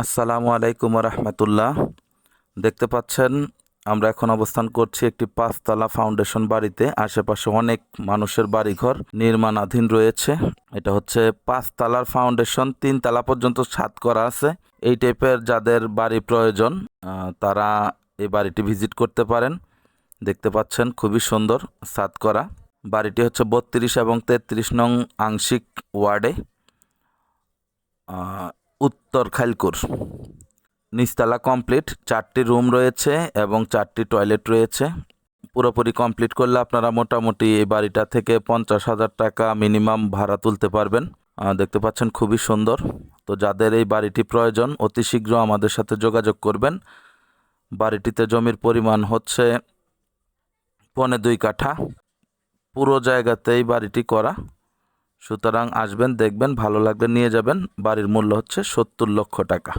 আসসালামু আলাইকুম রহমতুল্লাহ দেখতে পাচ্ছেন, আমরা এখন অবস্থান করছি একটি পাঁচতলা ফাউন্ডেশন বাড়িতে। আশেপাশে অনেক মানুষের বাড়িঘর নির্মাণাধীন রয়েছে। এটা হচ্ছে পাঁচতলার ফাউন্ডেশন তিন তলা পর্যন্ত ছাদ করা আছে। এই টাইপের যাদের বাড়ি প্রয়োজন তারা এই বাড়িটি ভিজিট করতে পারেন। দেখতে পাচ্ছেন, খুবই সুন্দর ছাদ করা। বাড়িটি হচ্ছে বত্রিশ এবং তেত্রিশ নং আংশিক ওয়ার্ডে। উত্তর খাইলকুর। নিচতলা কমপ্লিট চারটি রুম রয়েছে এবং চারটি টয়লেট রয়েছে। পুরোপুরি কমপ্লিট করলে আপনারা মোটামুটি এই বাড়িটা থেকে পঞ্চাশ হাজার টাকা মিনিমাম ভাড়া তুলতে পারবেন। দেখতে পাচ্ছেন খুবই সুন্দর। তো যাদের এই বাড়িটি প্রয়োজন, অতি শীঘ্র আমাদের সাথে যোগাযোগ করবেন। বাড়িটিতে জমির পরিমাণ হচ্ছে পনে দুই কাঠা। পুরো জায়গাতেই বাড়িটি করা। সুতরাং আসবেন দেখবেন ভালো লাগবে নিয়ে যাবেন। বাড়ির মূল্য হচ্ছে সত্তর লক্ষ টাকা।